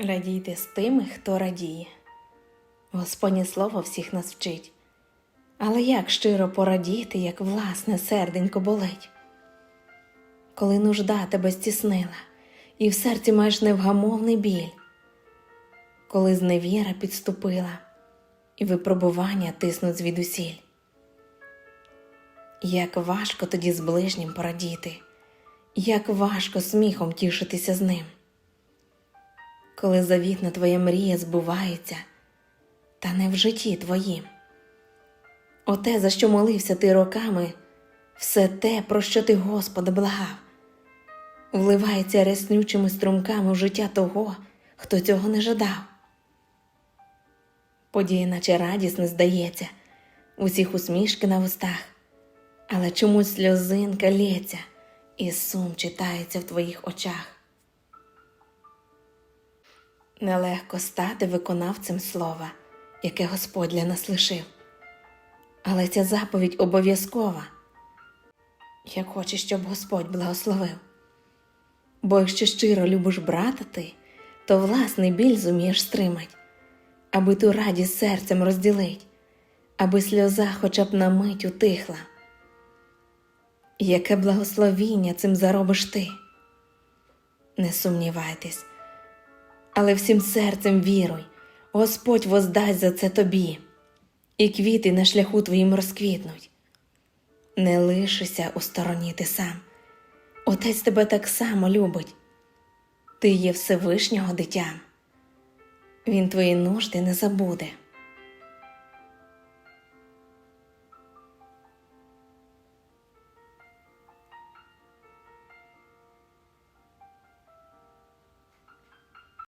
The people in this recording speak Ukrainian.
Радійте з тими, хто радіє. Господнє слово всіх нас вчить. Але як щиро порадіти, як власне серденько болить? Коли нужда тебе стіснила, і в серці маєш невгамовний біль, коли зневіра підступила, і випробування тиснуть звідусіль. Як важко тоді з ближнім порадіти, як важко сміхом тішитися з ним коли завітна твоя мрія збувається, та не в житті твоїм. Оте, за що молився ти роками, все те, про що ти Господа благав, вливається ряснючими струмками в життя того, хто цього не жадав. Подія, наче радісно здається, усіх усмішки на вустах, але чомусь сльозинка лється, і сум читається в твоїх очах. Нелегко стати виконавцем слова, яке Господь для нас лишив. Але ця заповідь обов'язкова, як хочеш, щоб Господь благословив. Бо якщо щиро любиш брата ти, то власний біль зумієш стримать, аби ту радість серцем розділить, аби сльоза хоча б на мить утихла. Яке благословіння цим заробиш ти? Не сумнівайтесь але всім серцем віруй, Господь воздасть за це тобі, і квіти на шляху твоїм розквітнуть. Не лишися у стороні ти сам, Отець тебе так само любить, ти є Всевишнього дитя, Він твої нужди не забуде.